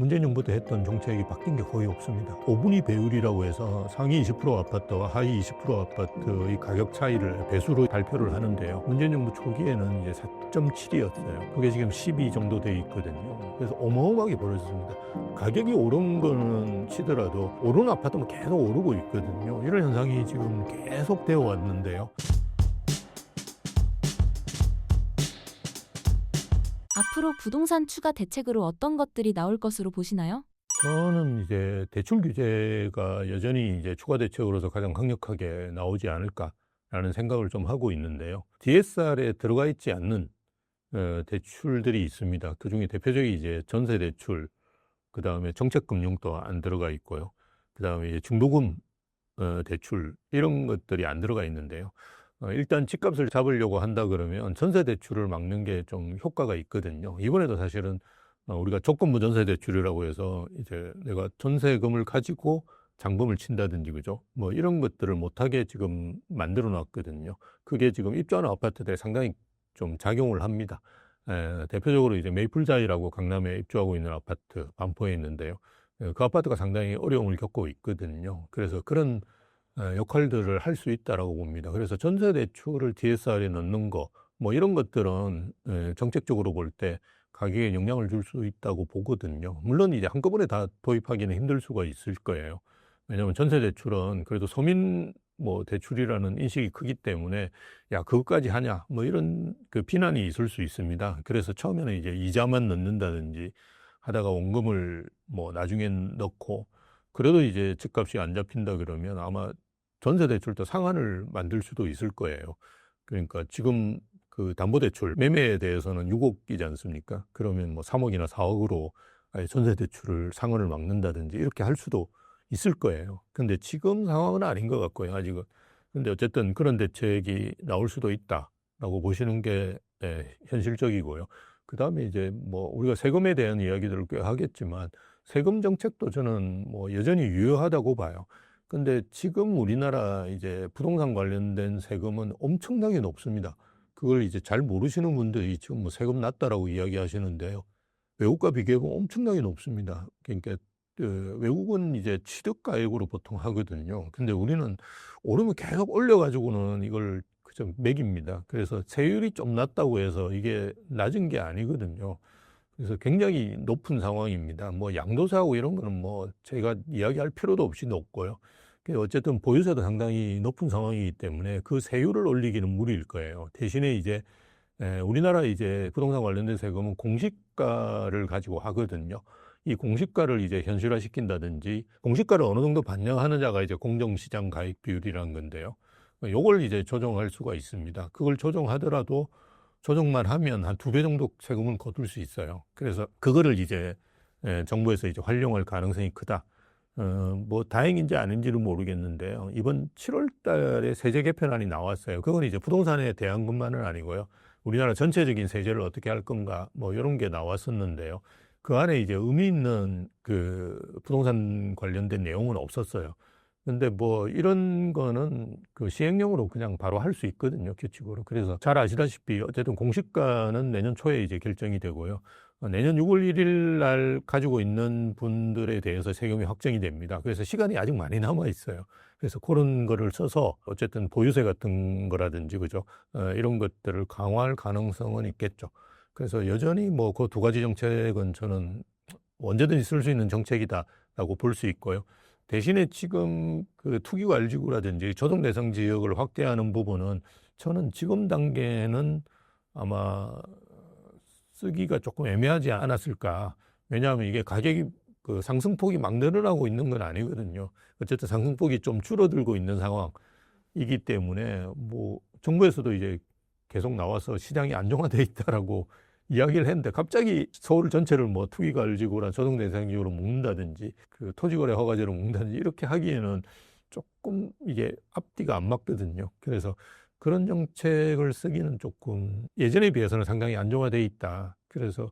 문재인 정부 때 했던 정책이 바뀐 게 거의 없습니다. 5분위 배율이라고 해서 상위 20% 아파트와 하위 20% 아파트의 가격 차이를 배수로 발표를 하는데요. 문재인 정부 초기에는 이제 4.7이었어요. 그게 지금 12 정도 돼 있거든요. 그래서 어마어마하게 벌어졌습니다. 가격이 오른 거는 치더라도 오른 아파트는 계속 오르고 있거든요. 이런 현상이 지금 계속 되어 왔는데요. 앞으로 부동산 추가 대책으로 어떤 것들이 나올 것으로 보시나요? 저는 이제 대출 규제가 여전히 이제 추가 대책으로서 가장 강력하게 나오지 않을까라는 생각을 좀 하고 있는데요. DSR에 들어가 있지 않는 어, 대출들이 있습니다. 그 중에 대표적인 이제 전세 대출, 그 다음에 정책금융도 안 들어가 있고요. 그 다음에 중도금 어, 대출 이런 것들이 안 들어가 있는데요. 어, 일단 집값을 잡으려고 한다 그러면 전세 대출을 막는 게 좀 효과가 있거든요. 이번에도 사실은 어, 우리가 조건부 전세 대출이라고 해서 이제 내가 전세금을 가지고 장범을 친다든지 그죠? 뭐 이런 것들을 못하게 지금 만들어 놨거든요. 그게 지금 입주하는 아파트들에 상당히 좀 작용을 합니다. 에, 대표적으로 이제 메이플자이라고 강남에 입주하고 있는 아파트 반포에 있는데요. 에, 그 아파트가 상당히 어려움을 겪고 있거든요. 그래서 그런 에, 역할들을 할 수 있다라고 봅니다. 그래서 전세 대출을 DSR에 넣는 거, 뭐 이런 것들은 에, 정책적으로 볼 때 가격에 영향을 줄 수 있다고 보거든요. 물론 이제 한꺼번에 다 도입하기는 힘들 수가 있을 거예요. 왜냐하면 전세 대출은 그래도 서민 뭐 대출이라는 인식이 크기 때문에 야 그것까지 하냐 뭐 이런 그 비난이 있을 수 있습니다. 그래서 처음에는 이제 이자만 넣는다든지 하다가 원금을 뭐 나중엔 넣고 그래도 이제 집값이 안 잡힌다 그러면 아마 전세 대출도 상한을 만들 수도 있을 거예요. 그러니까 지금 그 담보대출 매매에 대해서는 6억이지 않습니까? 그러면 뭐 3억이나 4억으로 아예 전세 대출을 상한을 막는다든지 이렇게 할 수도 있을 거예요. 근데 지금 상황은 아닌 것 같고요, 아직은. 근데 어쨌든 그런 대책이 나올 수도 있다라고 보시는 게 예, 현실적이고요. 그 다음에 이제 뭐 우리가 세금에 대한 이야기들을 꽤 하겠지만 세금 정책도 저는 뭐 여전히 유효하다고 봐요. 근데 지금 우리나라 이제 부동산 관련된 세금은 엄청나게 높습니다. 그걸 이제 잘 모르시는 분들이 지금 뭐 세금 낮다라고 이야기하시는데요. 외국과 비교해보면 엄청나게 높습니다. 그러니까 그 외국은 이제 취득가액으로 보통 하거든요. 근데 우리는 오르면 계속 올려가지고는 이걸 그저 매깁니다. 그래서 세율이 좀 낮다고 해서 이게 낮은 게 아니거든요. 그래서 굉장히 높은 상황입니다. 뭐 양도세하고 이런 거는 뭐 제가 이야기할 필요도 없이 높고요. 그 어쨌든 보유세도 상당히 높은 상황이기 때문에 그 세율을 올리기는 무리일 거예요. 대신에 이제 에, 우리나라 이제 부동산 관련된 세금은 공시가를 가지고 하거든요. 이 공시가를 이제 현실화 시킨다든지 공시가를 어느 정도 반영하느냐가 이제 공정시장 가액 비율이라는 건데요. 요걸 이제 조정할 수가 있습니다. 그걸 조정하더라도 조정만 하면 한 두 배 정도 세금을 거둘 수 있어요. 그래서 그거를 이제 에, 정부에서 이제 활용할 가능성이 크다. 어, 뭐 다행인지 아닌지는 모르겠는데요. 이번 7월 달에 세제 개편안이 나왔어요. 그건 이제 부동산에 대한 것만은 아니고요. 우리나라 전체적인 세제를 어떻게 할 건가 뭐 이런 게 나왔었는데요. 그 안에 이제 의미 있는 그 부동산 관련된 내용은 없었어요. 근데 뭐 이런 거는 그 시행령으로 그냥 바로 할 수 있거든요, 규칙으로. 그래서 잘 아시다시피 어쨌든 공시가는 내년 초에 이제 결정이 되고요. 어, 내년 6월 1일 날 가지고 있는 분들에 대해서 세금이 확정이 됩니다. 그래서 시간이 아직 많이 남아 있어요. 그래서 그런 거를 써서 어쨌든 보유세 같은 거라든지 그죠? 어, 이런 것들을 강화할 가능성은 있겠죠. 그래서 여전히 뭐 그 두 가지 정책은 저는 언제든지 쓸 수 있는 정책이다라고 볼 수 있고요. 대신에 지금 그 투기 관리지구라든지 조정 대상 지역을 확대하는 부분은 저는 지금 단계는 아마 쓰기가 조금 애매하지 않았을까. 왜냐하면 이게 가격이 그 상승폭이 막 늘어나고 있는 건 아니거든요. 어쨌든 상승폭이 좀 줄어들고 있는 상황이기 때문에 뭐 정부에서도 이제 계속 나와서 시장이 안정화돼 있다라고 이야기를 했는데 갑자기 서울 전체를 뭐 투기관리지구나 조정 대상지구로 묶는다든지 그 토지거래 허가제로 묶는다든지 이렇게 하기에는 조금 이게 앞뒤가 안 맞거든요. 그래서 그런 정책을 쓰기는 조금 예전에 비해서는 상당히 안정화돼 있다. 그래서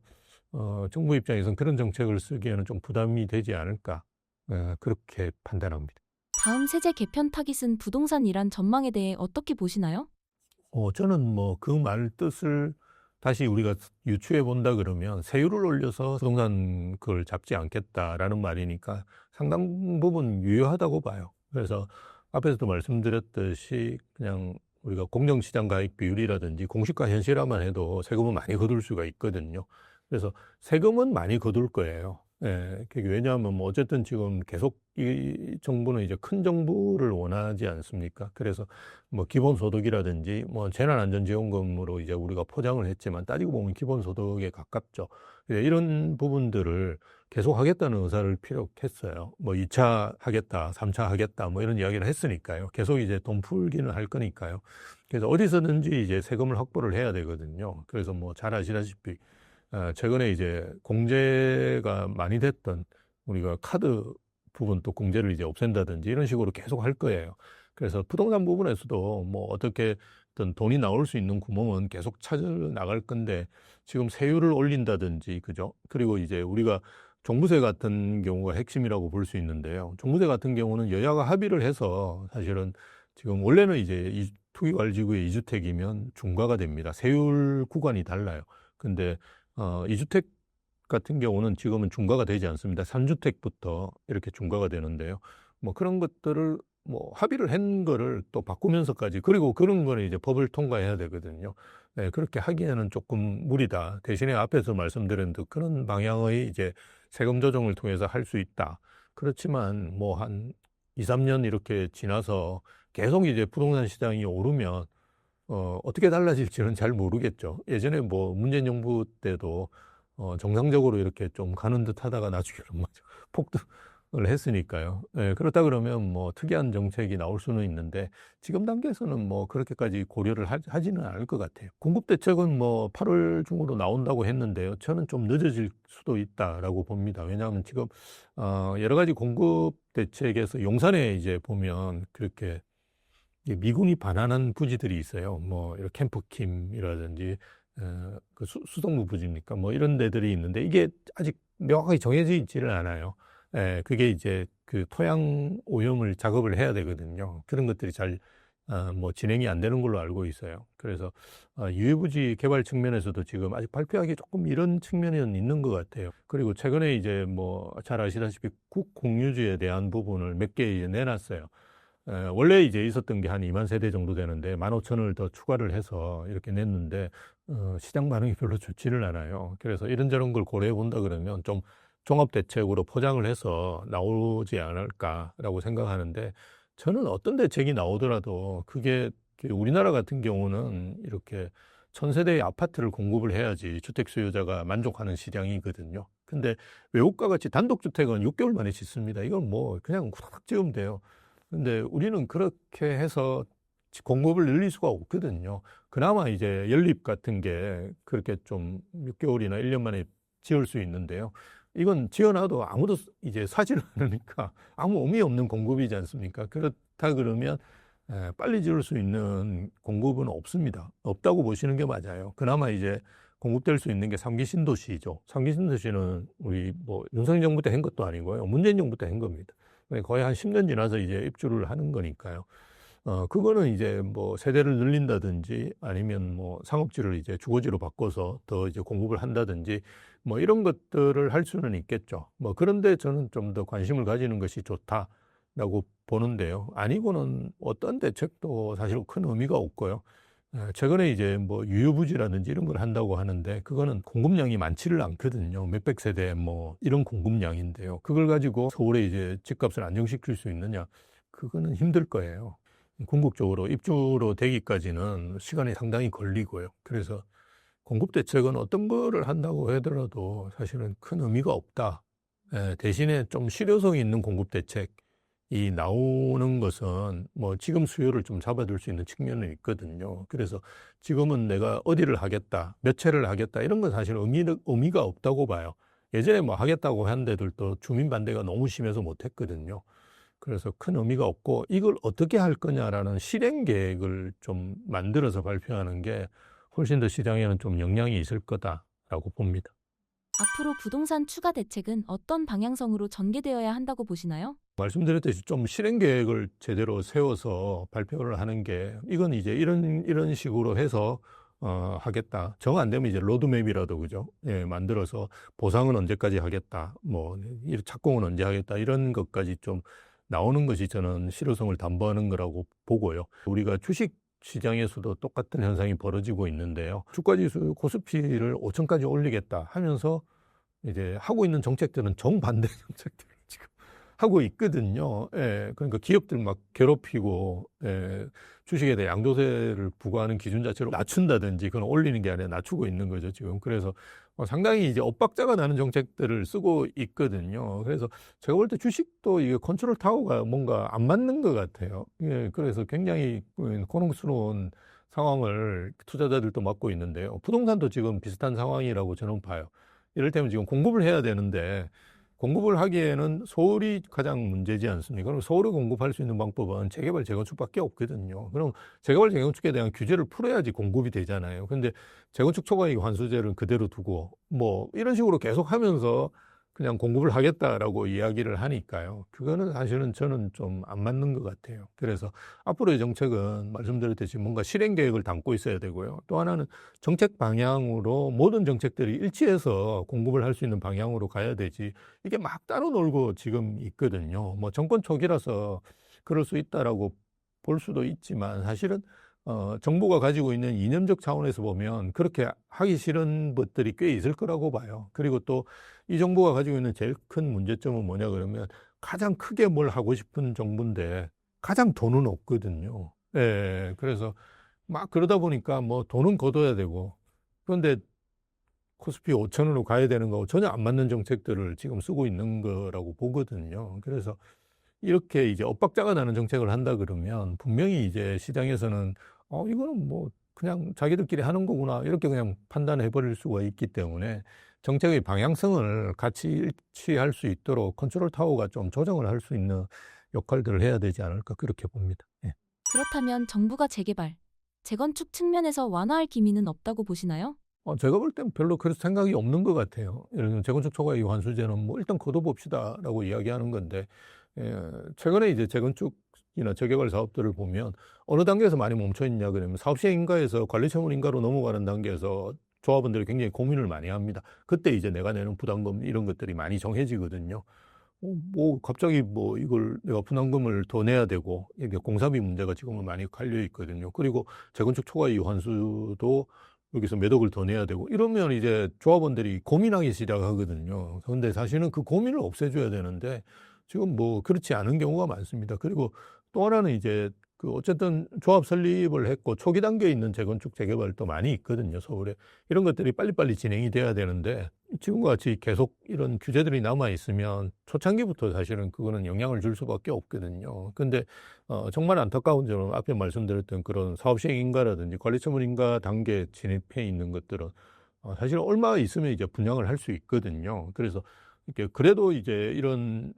어, 정부 입장에서는 그런 정책을 쓰기에는 좀 부담이 되지 않을까 어, 그렇게 판단합니다. 다음 세제 개편 타깃은 부동산이란 전망에 대해 어떻게 보시나요? 어, 저는 뭐 그 말 뜻을 다시 우리가 유추해 본다 그러면 세율을 올려서 부동산 그걸 잡지 않겠다라는 말이니까 상당 부분 유효하다고 봐요. 그래서 앞에서도 말씀드렸듯이 그냥 우리가 공정시장 가액 비율이라든지 공시가 현실화만 해도 세금은 많이 거둘 수가 있거든요. 그래서 세금은 많이 거둘 거예요. 예, 왜냐하면 뭐 어쨌든 지금 계속 이 정부는 이제 큰 정부를 원하지 않습니까? 그래서 뭐 기본소득이라든지 뭐 재난안전지원금으로 이제 우리가 포장을 했지만 따지고 보면 기본소득에 가깝죠. 예, 이런 부분들을 계속 하겠다는 의사를 피력했어요. 뭐 2차 하겠다, 3차 하겠다, 뭐 이런 이야기를 했으니까요. 계속 이제 돈 풀기는 할 거니까요. 그래서 어디서든지 이제 세금을 확보를 해야 되거든요. 그래서 뭐 잘 아시다시피 아, 최근에 이제 공제가 많이 됐던 우리가 카드 부분 또 공제를 이제 없앤다든지 이런 식으로 계속 할 거예요. 그래서 부동산 부분에서도 뭐 어떻게 어떤 돈이 나올 수 있는 구멍은 계속 찾아 나갈 건데 지금 세율을 올린다든지 그죠? 그리고 이제 우리가 종부세 같은 경우가 핵심이라고 볼 수 있는데요. 종부세 같은 경우는 여야가 합의를 해서 사실은 지금 원래는 이제 이 투기관리지구의 이주택이면 중과가 됩니다. 세율 구간이 달라요. 근데 어, 이주택 같은 경우는 지금은 중과가 되지 않습니다. 3주택부터 이렇게 중과가 되는데요. 뭐 그런 것들을 뭐 합의를 한 거를 또 바꾸면서까지 그리고 그런 거는 이제 법을 통과해야 되거든요. 네, 그렇게 하기에는 조금 무리다. 대신에 앞에서 말씀드린 듯 그런 방향의 이제 세금 조정을 통해서 할 수 있다. 그렇지만 뭐 한 2, 3년 이렇게 지나서 계속 이제 부동산 시장이 오르면 어, 어떻게 달라질지는 잘 모르겠죠. 예전에 뭐 문재인 정부 때도 어, 정상적으로 이렇게 좀 가는 듯 하다가 나중에는 뭐 폭등을 했으니까요. 예, 그렇다 그러면 뭐 특이한 정책이 나올 수는 있는데 지금 단계에서는 뭐 그렇게까지 고려를 하, 하지는 않을 것 같아요. 공급 대책은 뭐 8월 중으로 나온다고 했는데요. 저는 좀 늦어질 수도 있다라고 봅니다. 왜냐하면 지금 어, 여러 가지 공급 대책에서 용산에 이제 보면 그렇게 미군이 반환한 부지들이 있어요. 뭐 이런 캠프킴이라든지 어, 그 수, 수동부 부지입니까? 뭐 이런 데들이 있는데 이게 아직 명확하게 정해져 있지를 않아요. 예, 그게 이제 그 토양 오염을 작업을 해야 되거든요. 그런 것들이 잘, 어, 뭐 진행이 안 되는 걸로 알고 있어요. 그래서, 어, 유해부지 개발 측면에서도 지금 아직 발표하기 조금 이런 측면은 있는 것 같아요. 그리고 최근에 이제 뭐 잘 아시다시피 국공유지에 대한 부분을 몇 개 내놨어요. 원래 이제 있었던 게 한 2만 세대 정도 되는데 15,000을 더 추가를 해서 이렇게 냈는데 어, 시장 반응이 별로 좋지를 않아요. 그래서 이런저런 걸 고려해 본다 그러면 좀 종합 대책으로 포장을 해서 나오지 않을까라고 생각하는데 저는 어떤 대책이 나오더라도 그게 우리나라 같은 경우는 이렇게 천세대의 아파트를 공급을 해야지 주택 수요자가 만족하는 시장이거든요. 근데 외국과 같이 단독주택은 6개월 만에 짓습니다. 이건 뭐 그냥 후다닥 지으면 돼요. 근데 우리는 그렇게 해서 공급을 늘릴 수가 없거든요. 그나마 이제 연립 같은 게 그렇게 좀 6개월이나 1년 만에 지을 수 있는데요. 이건 지어놔도 아무도 이제 사지를 않으니까 아무 의미 없는 공급이지 않습니까? 그렇다 그러면 빨리 지을 수 있는 공급은 없습니다. 없다고 보시는 게 맞아요. 그나마 이제 공급될 수 있는 게 삼기 신도시죠. 삼기 신도시는 우리 뭐 윤석열 정부 때 한 것도 아니고요. 문재인 정부 때 한 겁니다. 거의 한 10년 지나서 이제 입주를 하는 거니까요. 어, 그거는 이제 뭐 세대를 늘린다든지 아니면 뭐 상업지를 이제 주거지로 바꿔서 더 이제 공급을 한다든지 뭐 이런 것들을 할 수는 있겠죠. 뭐 그런데 저는 좀 더 관심을 가지는 것이 좋다라고 보는데요. 아니고는 어떤 대책도 사실 큰 의미가 없고요. 최근에 이제 뭐 유효부지라든지 이런 걸 한다고 하는데 그거는 공급량이 많지를 않거든요. 몇백 세대 뭐 이런 공급량인데요. 그걸 가지고 서울에 이제 집값을 안정시킬 수 있느냐? 그거는 힘들 거예요. 궁극적으로 입주로 되기까지는 시간이 상당히 걸리고요. 그래서 공급 대책은 어떤 거를 한다고 하더라도 사실은 큰 의미가 없다. 대신에 좀 실효성 있는 공급 대책 이 나오는 것은 뭐 지금 수요를 좀 잡아둘 수 있는 측면은 있거든요. 그래서 지금은 내가 어디를 하겠다, 몇 채를 하겠다 이런 건 사실 의미, 의미가 없다고 봐요. 예전에 뭐 하겠다고 한 데들도 주민 반대가 너무 심해서 못 했거든요. 그래서 큰 의미가 없고 이걸 어떻게 할 거냐라는 실행 계획을 좀 만들어서 발표하는 게 훨씬 더 시장에는 좀 영향이 있을 거다라고 봅니다. 앞으로 부동산 추가 대책은 어떤 방향성으로 전개되어야 한다고 보시나요? 말씀드렸듯이 좀 실행 계획을 제대로 세워서 발표를 하는 게 이건 이제 이런 이런 식으로 해서 어, 하겠다. 정 안 되면 이제 로드맵이라도 그죠? 예, 만들어서 보상은 언제까지 하겠다. 뭐이 착공은 언제 하겠다. 이런 것까지 좀 나오는 것이 저는 실효성을 담보하는 거라고 보고요. 우리가 주식 시장에서도 똑같은 현상이 벌어지고 있는데요. 주가지수 코스피를 5천까지 올리겠다 하면서 이제 하고 있는 정책들은 정반대 정책들을 지금 하고 있거든요. 예, 그러니까 기업들 막 괴롭히고, 예, 주식에 대해 양도세를 부과하는 기준 자체를 낮춘다든지 그건 올리는 게 아니라 낮추고 있는 거죠, 지금. 그래서 어, 상당히 이제 엇박자가 나는 정책들을 쓰고 있거든요. 그래서 제가 볼 때 주식도 이게 컨트롤 타워가 뭔가 안 맞는 것 같아요. 예, 그래서 굉장히 음, 고통스러운 상황을 투자자들도 맞고 있는데요. 부동산도 지금 비슷한 상황이라고 저는 봐요. 이를테면 지금 공급을 해야 되는데 공급을 하기에는 서울이 가장 문제지 않습니까? 그럼 서울에 공급할 수 있는 방법은 재개발, 재건축밖에 없거든요. 그럼 재개발, 재건축에 대한 규제를 풀어야지 공급이 되잖아요. 근데 재건축 초과이익 환수제를 그대로 두고 뭐 이런 식으로 계속 하면서 그냥 공급을 하겠다라고 이야기를 하니까요. 그거는 사실은 저는 좀 안 맞는 것 같아요. 그래서 앞으로의 정책은 말씀드렸듯이 뭔가 실행 계획을 담고 있어야 되고요. 또 하나는 정책 방향으로 모든 정책들이 일치해서 공급을 할 수 있는 방향으로 가야 되지. 이게 막 따로 놀고 지금 있거든요. 뭐 정권 초기라서 그럴 수 있다라고 볼 수도 있지만 사실은 어, 정부가 가지고 있는 이념적 차원에서 보면 그렇게 하기 싫은 것들이 꽤 있을 거라고 봐요. 그리고 또 이 정부가 가지고 있는 제일 큰 문제점은 뭐냐 그러면 가장 크게 뭘 하고 싶은 정부인데 가장 돈은 없거든요. 예, 그래서 막 그러다 보니까 뭐 돈은 걷어야 되고 그런데 코스피 5천으로 가야 되는 거고 전혀 안 맞는 정책들을 지금 쓰고 있는 거라고 보거든요. 그래서 이렇게 이제 엇박자가 나는 정책을 한다 그러면 분명히 이제 시장에서는 어, 이거는 뭐 그냥 자기들끼리 하는 거구나 이렇게 그냥 판단해 버릴 수가 있기 때문에 정책의 방향성을 같이 일치할 수 있도록 컨트롤 타워가 좀 조정을 할 수 있는 역할들을 해야 되지 않을까 그렇게 봅니다. 예. 그렇다면 정부가 재개발, 재건축 측면에서 완화할 기미는 없다고 보시나요? 어, 제가 볼 땐 별로 그럴 생각이 없는 것 같아요. 예를 들면 재건축 초과이익 환수제는 뭐 일단 걷어봅시다라고 이야기하는 건데 예, 최근에 이제 재건축 이나 재개발 사업들을 보면 어느 단계에서 많이 멈춰 있냐 그러면 사업 시행 인가에서 관리 처분 인가로 넘어가는 단계에서 조합원들이 굉장히 고민을 많이 합니다. 그때 이제 내가 내는 부담금 이런 것들이 많이 정해지거든요. 어, 뭐 갑자기 뭐 이걸 내가 분담금을 더 내야 되고 이게 공사비 문제가 지금은 많이 깔려 있거든요. 그리고 재건축 초과이익 환수도 여기서 몇 억을 더 내야 되고 이러면 이제 조합원들이 고민하기 시작하거든요. 그런데 사실은 그 고민을 없애줘야 되는데 지금 뭐 그렇지 않은 경우가 많습니다. 그리고 또 하나는 이제 그 어쨌든 조합 설립을 했고 초기 단계에 있는 재건축 재개발도 많이 있거든요. 서울에 이런 것들이 빨리빨리 진행이 돼야 되는데 지금과 같이 계속 이런 규제들이 남아 있으면 초창기부터 사실은 그거는 영향을 줄 수밖에 없거든요. 근데 어, 정말 안타까운 점은 앞에 말씀드렸던 그런 사업 시행 인가라든지 관리 처분 인가 단계 진입해 있는 것들은 어, 사실 얼마 있으면 이제 분양을 할 수 있거든요. 그래서 이렇게 그래도 이제 이런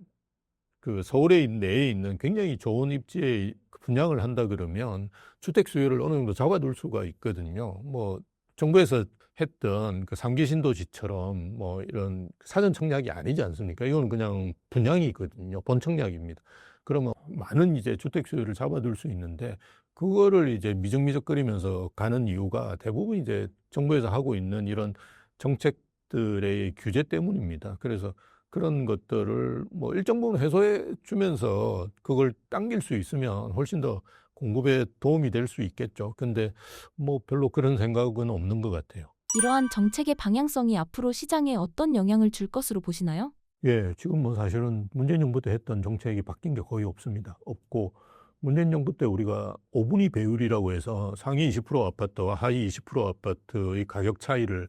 그 서울에 내에 있는 굉장히 좋은 입지에 분양을 한다 그러면 주택 수요를 어느 정도 잡아둘 수가 있거든요. 뭐 정부에서 했던 그 삼기 신도시처럼 뭐 이런 사전 청약이 아니지 않습니까? 이거는 그냥 분양이거든요. 본 청약입니다. 그러면 많은 이제 주택 수요를 잡아둘 수 있는데 그거를 이제 미적미적거리면서 가는 이유가 대부분 이제 정부에서 하고 있는 이런 정책들의 규제 때문입니다. 그래서 그런 것들을 뭐 일정 부분 해소해 주면서 그걸 당길 수 있으면 훨씬 더 공급에 도움이 될 수 있겠죠. 근데 뭐 별로 그런 생각은 없는 것 같아요. 이러한 정책의 방향성이 앞으로 시장에 어떤 영향을 줄 것으로 보시나요? 예, 지금 뭐 사실은 문재인 정부 때 했던 정책이 바뀐 게 거의 없습니다. 없고 문재인 정부 때 우리가 5분위 배율이라고 해서 상위 20% 아파트와 하위 20% 아파트의 가격 차이를 예,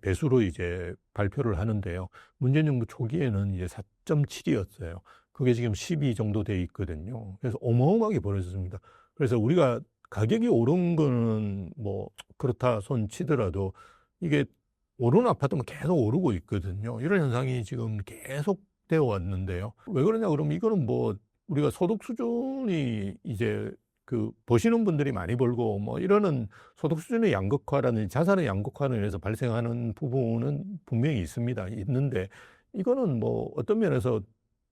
배수로 이제 발표를 하는데요. 문재인 정부 초기에는 이제 4.7이었어요. 그게 지금 12 정도 돼 있거든요. 그래서 어마어마하게 벌어졌습니다. 그래서 우리가 가격이 오른 거는 뭐 그렇다 손 치더라도 이게 오르는 아파트는 계속 오르고 있거든요. 이런 현상이 지금 계속 되어 왔는데요. 왜 그러냐 그러면 이거는 뭐 우리가 소득 수준이 이제 그 버시는 분들이 많이 벌고 뭐 이러는 소득 수준의 양극화라는 자산의 양극화로 인해서 발생하는 부분은 분명히 있습니다. 있는데 이거는 뭐 어떤 면에서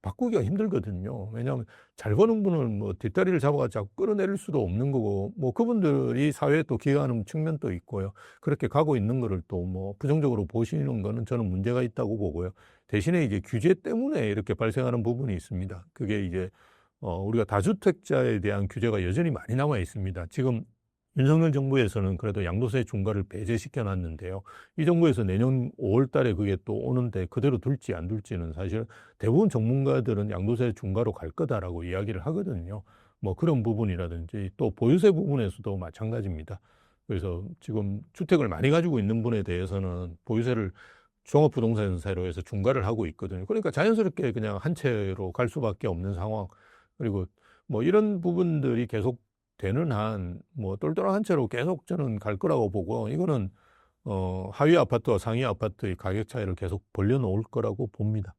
바꾸기가 힘들거든요. 왜냐하면 잘 버는 분은 뭐 뒷다리를 잡아가 자꾸 끌어내릴 수도 없는 거고, 뭐 그분들이 사회에 또 기여하는 측면도 있고요. 그렇게 가고 있는 거를 또 뭐 부정적으로 보시는 거는 저는 문제가 있다고 보고요. 대신에 이제 규제 때문에 이렇게 발생하는 부분이 있습니다. 그게 이제 어, 우리가 다주택자에 대한 규제가 여전히 많이 남아 있습니다. 지금 윤석열 정부에서는 그래도 양도세 중과를 배제시켜 놨는데요. 이 정부에서 내년 5월 달에 그게 또 오는데 그대로 둘지 안 둘지는 사실 대부분 전문가들은 양도세 중과로 갈 거다라고 이야기를 하거든요. 뭐 그런 부분이라든지 또 보유세 부분에서도 마찬가지입니다. 그래서 지금 주택을 많이 가지고 있는 분에 대해서는 보유세를 종합부동산세로 해서 중과를 하고 있거든요. 그러니까 자연스럽게 그냥 한 채로 갈 수밖에 없는 상황. 그리고 뭐 이런 부분들이 계속 되는 한 뭐 똘똘한 채로 계속 저는 갈 거라고 보고 이거는 어 하위 아파트와 상위 아파트의 가격 차이를 계속 벌려놓을 거라고 봅니다.